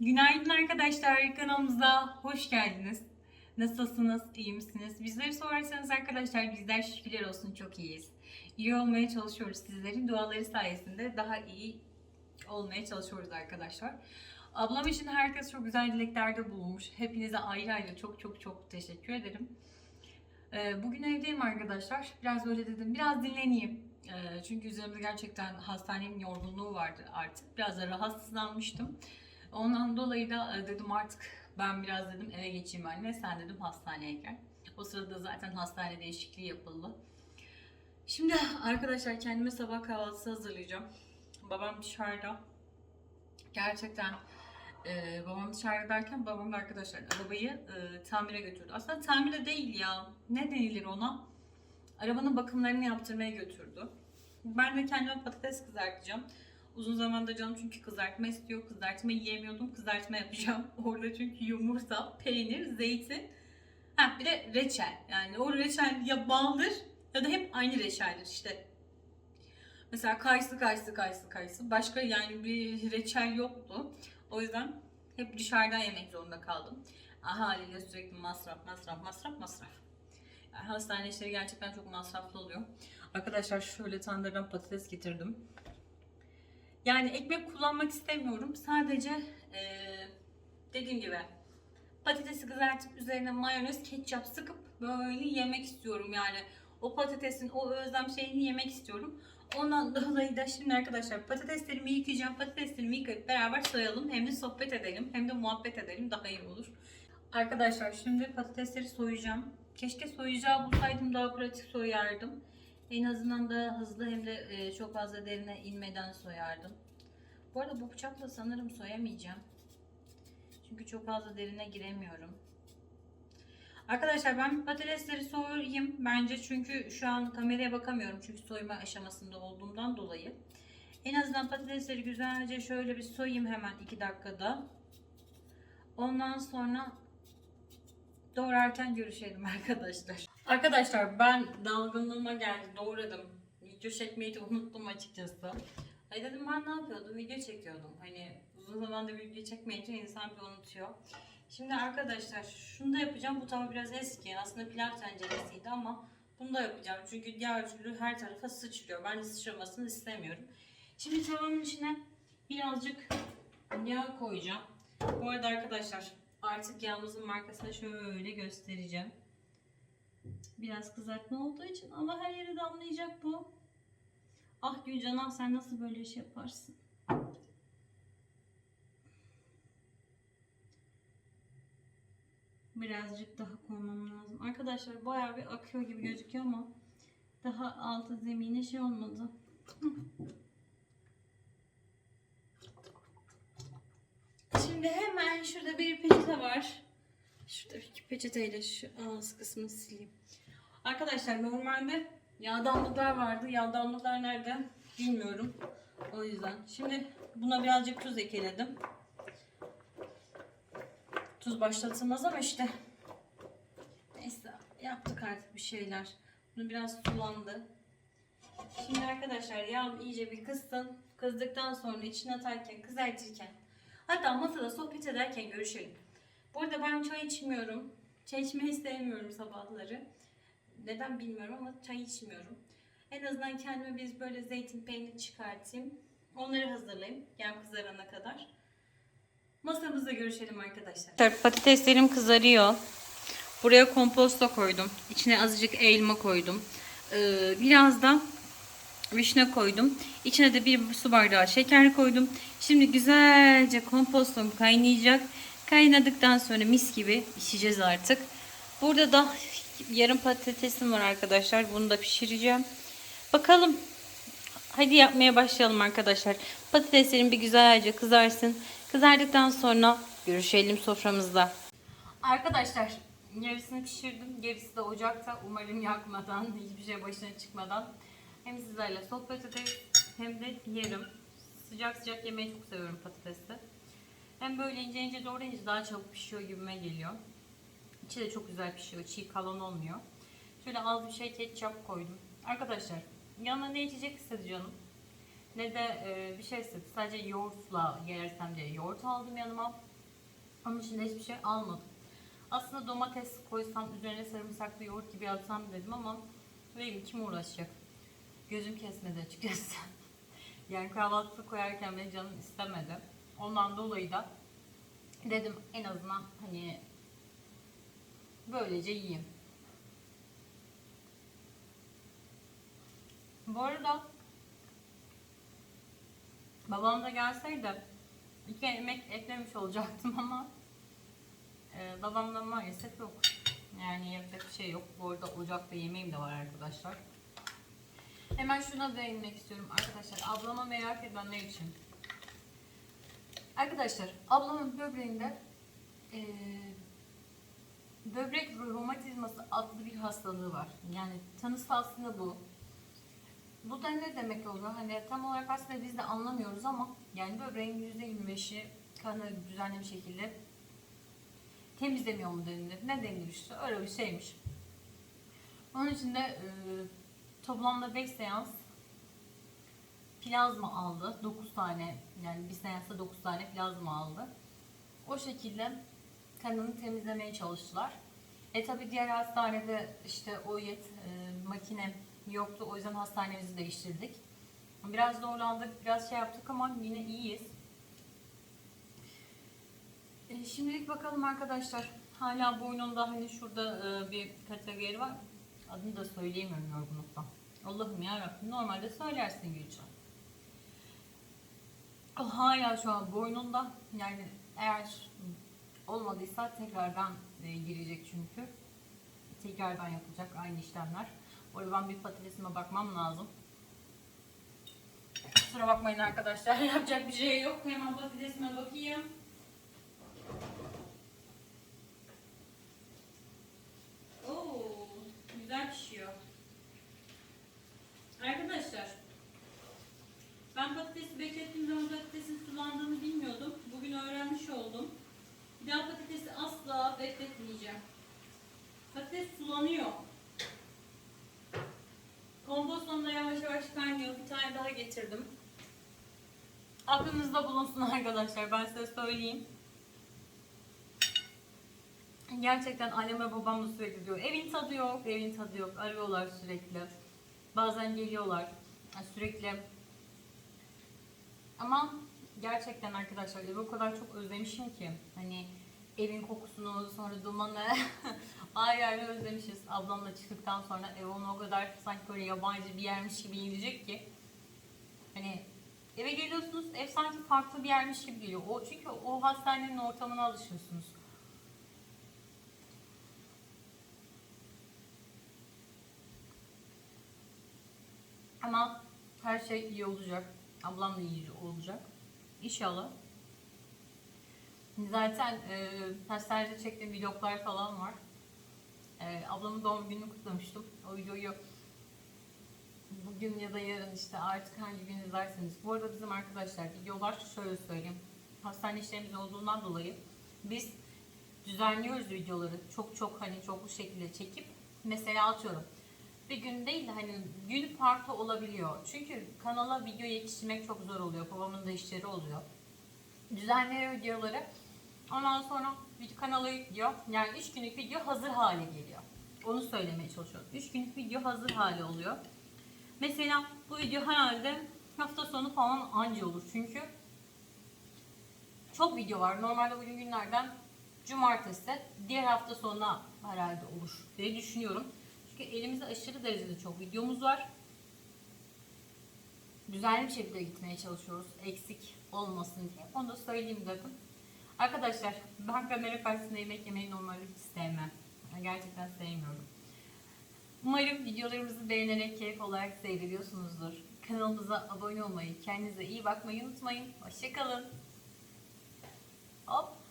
Günaydın arkadaşlar kanalımıza hoş geldiniz. Nasılsınız? iyi misiniz? Bizleri sorarsanız arkadaşlar bizler şükürler olsun çok iyiyiz. İyi olmaya çalışıyoruz sizlerin duaları sayesinde daha iyi olmaya çalışıyoruz arkadaşlar. Ablam için herkes çok güzel dileklerde bulunmuş. Hepinize ayrı ayrı çok çok çok teşekkür ederim. Ee, Bugün evdeyim arkadaşlar. Biraz böyle dedim biraz dinleneyim. Ee, Çünkü üzerimde gerçekten hastanenin yorgunluğu vardı artık. Biraz da rahatsızlanmıştım. Ondan dolayı da e, dedim artık ben biraz dedim eve geçeyim anne. Sen dedim hastaneye gel. O sırada zaten hastane değişikliği yapıldı. Şimdi arkadaşlar kendime sabah kahvaltısı hazırlayacağım. Babam dışarıda. Gerçekten e, babam dışarıda derken babam da arkadaşlar arabayı e, tamire götürdü. Aslında tamire değil ya. Ne denilir ona? Arabanın bakımlarını yaptırmaya götürdü. Ben de kendime patates kızartacağım. Uzun zamandır canım çünkü kızartma istiyor. Kızartma yiyemiyordum. Kızartma yapacağım. Orada çünkü yumurta, peynir, zeytin. Ha bir de reçel. Yani o reçel ya baldır ya da hep aynı reçeldir işte. Mesela kayısı kayısı kayısı kayısı. Başka yani bir reçel yoktu. O yüzden hep dışarıdan yemek zorunda kaldım. Haliyle sürekli masraf, masraf, masraf, masraf. Yani hastane işleri gerçekten çok masraflı oluyor. Arkadaşlar şöyle tandırdan patates getirdim. Yani ekmek kullanmak istemiyorum. Sadece eee, dediğim gibi patatesi kızartıp üzerine mayonez, ketçap sıkıp böyle yemek istiyorum yani. O patatesin o özlem şeyini yemek istiyorum. Ondan dolayı da şimdi arkadaşlar patateslerimi yıkayacağım. Patateslerimi yıkayıp beraber soyalım. Hem de sohbet edelim hem de muhabbet edelim. Daha iyi olur. Arkadaşlar şimdi patatesleri soyacağım. Keşke soyacağı bulsaydım daha pratik soyardım. En azından daha hızlı hem de e, çok fazla derine inmeden soyardım. Bu arada bu bıçakla sanırım soyamayacağım. Çünkü çok fazla derine giremiyorum. Arkadaşlar ben patatesleri soyayım bence çünkü şu an kameraya bakamıyorum çünkü soyma aşamasında olduğumdan dolayı. En azından patatesleri güzelce şöyle bir soyayım hemen 2 dakikada. Ondan sonra doğrarken görüşelim arkadaşlar. Arkadaşlar ben dalgınlığıma geldi doğradım. Video çekmeyi de unuttum açıkçası. Ay dedim ben ne yapıyordum? Video çekiyordum. Hani uzun zamandır video çekmeyince insan bir unutuyor. Şimdi arkadaşlar şunu da yapacağım. Bu tava biraz eski. Aslında pilav tenceresiydi ama bunu da yapacağım. Çünkü diğer türlü her tarafa sıçrıyor. Ben de sıçramasını istemiyorum. Şimdi tavanın içine birazcık yağ koyacağım. Bu arada arkadaşlar artık yağımızın markasını şöyle göstereceğim. Biraz kızartma olduğu için ama her yere damlayacak bu. Ah Gülcan ah sen nasıl böyle iş yaparsın? Birazcık daha koymam lazım. Arkadaşlar bayağı bir akıyor gibi gözüküyor ama daha altı zemine şey olmadı. Şimdi hemen şurada bir peçete var. Şurada bir peçeteyle şu ağız kısmını sileyim. Arkadaşlar normalde yağdanlıklar vardı. Yağdanlıklar nerede bilmiyorum. O yüzden. Şimdi buna birazcık tuz ekledim. Tuz başlatılmaz ama işte. Neyse yaptık artık bir şeyler. Bunu biraz sulandı. Şimdi arkadaşlar yağ iyice bir kızsın. Kızdıktan sonra içine atarken, kızartırken hatta masada sohbet ederken görüşelim. Bu arada ben çay içmiyorum. Çay içmeyi sevmiyorum sabahları. Neden bilmiyorum ama çay içmiyorum. En azından kendime biz böyle zeytin peynir çıkartayım. Onları hazırlayayım. Yağ kızarana kadar. Masamızda görüşelim arkadaşlar. Patateslerim kızarıyor. Buraya komposto koydum. İçine azıcık elma koydum. Ee, biraz da vişne koydum. İçine de bir su bardağı şeker koydum. Şimdi güzelce kompostom kaynayacak. Kaynadıktan sonra mis gibi pişeceğiz artık. Burada da yarım patatesim var arkadaşlar. Bunu da pişireceğim. Bakalım. Hadi yapmaya başlayalım arkadaşlar. Patateslerim bir güzelce kızarsın. Kızardıktan sonra görüşelim soframızda. Arkadaşlar yarısını pişirdim. Gerisi de ocakta. Umarım yakmadan, hiçbir şey başına çıkmadan. Hem sizlerle sohbet ederiz hem de yerim. Sıcak sıcak yemeyi çok seviyorum patatesi. Hem böyle ince ince doğrayınca daha çabuk pişiyor gibime geliyor. İçi de çok güzel pişiyor. Çiğ kalan olmuyor. Şöyle az bir şey ketçap koydum. Arkadaşlar yanına ne içecek istedi canım. ne de e, bir şey istedi. Sadece yoğurtla yersem diye yoğurt aldım yanıma. Onun dışında hiçbir şey almadım. Aslında domates koysam üzerine sarımsaklı yoğurt gibi yapsam dedim ama benim kim uğraşacak? Gözüm kesmedi açıkçası. yani kahvaltı koyarken benim canım istemedi. Ondan dolayı da dedim en azından hani böylece yiyeyim. Bu arada babam da gelseydi iki yemek eklemiş olacaktım ama e, babamda maalesef yok. Yani yapacak bir şey yok. Bu arada ocakta yemeğim de var arkadaşlar. Hemen şuna değinmek istiyorum arkadaşlar. Ablama merak edenler için. Arkadaşlar ablamın böbreğinde e, böbrek romatizması adlı bir hastalığı var. Yani tanısı aslında bu. Bu da ne demek oluyor? Hani tam olarak aslında biz de anlamıyoruz ama yani böbreğin %25'i kanı düzenli bir şekilde temizlemiyor mu denilir? Ne denilir işte? Öyle bir şeymiş. Onun için de e, toplamda 5 seans plazma aldı. 9 tane yani bir seansta 9 tane plazma aldı. O şekilde kanını temizlemeye çalıştılar. E tabi diğer hastanede işte o yet e, makine yoktu. O yüzden hastanemizi değiştirdik. Biraz zorlandık, biraz şey yaptık ama yine iyiyiz. E, şimdilik bakalım arkadaşlar. Hala boynunda hani şurada e, bir kategori var. Adını da söyleyemiyorum yorgunluktan. Allah'ım yarabbim normalde söylersin Gülcan. Hala şu an boynunda yani eğer olmadıysa tekrardan e, girecek çünkü. Tekrardan yapılacak aynı işlemler. Orada ben bir patatesime bakmam lazım. Kusura bakmayın arkadaşlar yapacak bir şey yok. Hemen patatesime bakayım. Oo, güzel pişiyor. Arkadaşlar ben patatesi beklettiğim zaman patatesin sulandığını bilmiyordum. Bugün öğrenmiş oldum. Daha patatesi asla bekletmeyeceğim. Patates sulanıyor. Kompostonu da yavaş yavaş kaynıyor. Bir tane daha getirdim. Aklınızda bulunsun arkadaşlar. Ben size söyleyeyim. Gerçekten annem ve babam da sürekli diyor. Evin tadı yok, evin tadı yok. Arıyorlar sürekli. Bazen geliyorlar. Yani Sürekli. Ama gerçekten arkadaşlar evi o kadar çok özlemişim ki. Hani evin kokusunu, sonra dumanı ayrı ayrı özlemişiz. Ablamla çıktıktan sonra ev onu o kadar sanki böyle yabancı bir yermiş gibi gelecek ki. Hani eve geliyorsunuz ev sanki farklı bir yermiş gibi geliyor. O çünkü o hastanenin ortamına alışıyorsunuz. Ama her şey iyi olacak. Ablam da iyi olacak. İnşallah. Zaten e, hastanede çektiğim vloglar falan var. E, ablamın doğum gününü kutlamıştım. O videoyu bugün ya da yarın işte artık hangi gün izlerseniz. Bu arada bizim arkadaşlar videolar şöyle söyleyeyim. Hastane işlerimiz olduğundan dolayı biz düzenliyoruz videoları. Çok çok hani çoklu şekilde çekip mesela atıyorum. Bir gün değil de hani gün farklı olabiliyor. Çünkü kanala video yetiştirmek çok zor oluyor. Babamın da işleri oluyor. Düzenliyor videoları. Ondan sonra video kanala yüklüyor. Yani 3 günlük video hazır hale geliyor. Onu söylemeye çalışıyorum. 3 günlük video hazır hale oluyor. Mesela bu video herhalde hafta sonu falan anca olur. Çünkü çok video var. Normalde bugün günlerden cumartesi diğer hafta sonuna herhalde olur diye düşünüyorum. Çünkü elimizde aşırı derecede çok videomuz var. Düzenli bir şekilde gitmeye çalışıyoruz. Eksik olmasın diye. Onu da söyleyeyim dedim. Arkadaşlar ben kamera karşısında yemek yemeyi normalde hiç sevmem. Yani Gerçekten sevmiyorum. Umarım videolarımızı beğenerek keyif olarak seyrediyorsunuzdur. Kanalımıza abone olmayı, kendinize iyi bakmayı unutmayın. Hoşçakalın. Hop.